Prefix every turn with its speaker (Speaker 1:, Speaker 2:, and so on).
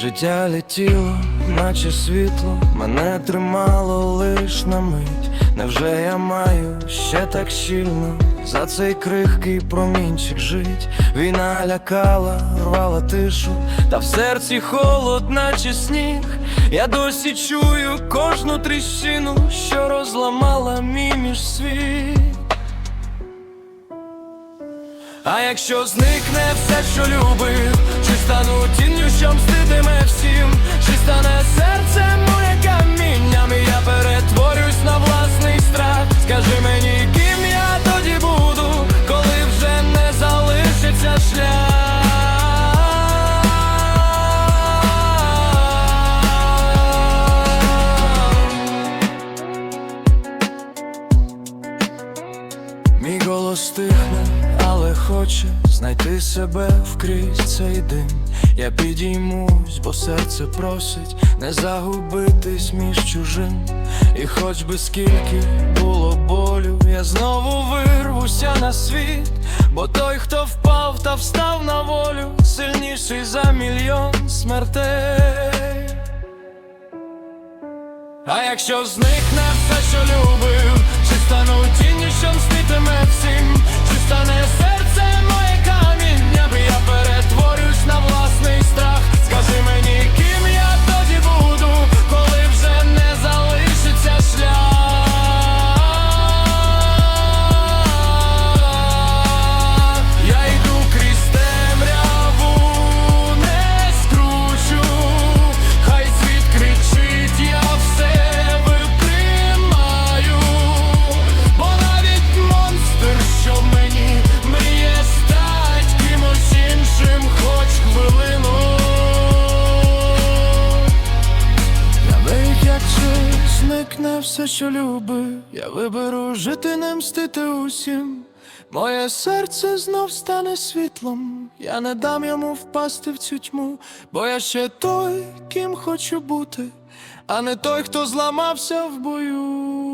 Speaker 1: Життя летіло, наче світло, мене тримало лиш на мить. Невже я маю ще так щільно за цей крихкий промінчик жить? Війна лякала, рвала тишу, та в серці холод, наче сніг. Я досі чую кожну тріщину, що розламала мій між світ. А якщо зникне все, що любив, стану тінню, що мститиме всім, чи стане серце моє камінням, і я перетворюсь на власний страх. Скажи мені, ким я тоді буду, коли вже не залишиться шлях. Мій голос тихне, але хоче знайти себе вкрізь цей дим. Я підіймусь, бо серце просить не загубитись між чужим. І хоч би скільки було болю, я знову вирвуся на світ, бо той, хто впав та встав на волю, сильніший за мільйон смертей. А якщо зникне все, що любив, чи стану тінню, зникне все, що любив, я виберу жити, не мстити усім. Моє серце знов стане світлом, я не дам йому впасти в цю тьму, бо я ще той, ким хочу бути, а не той, хто зламався в бою.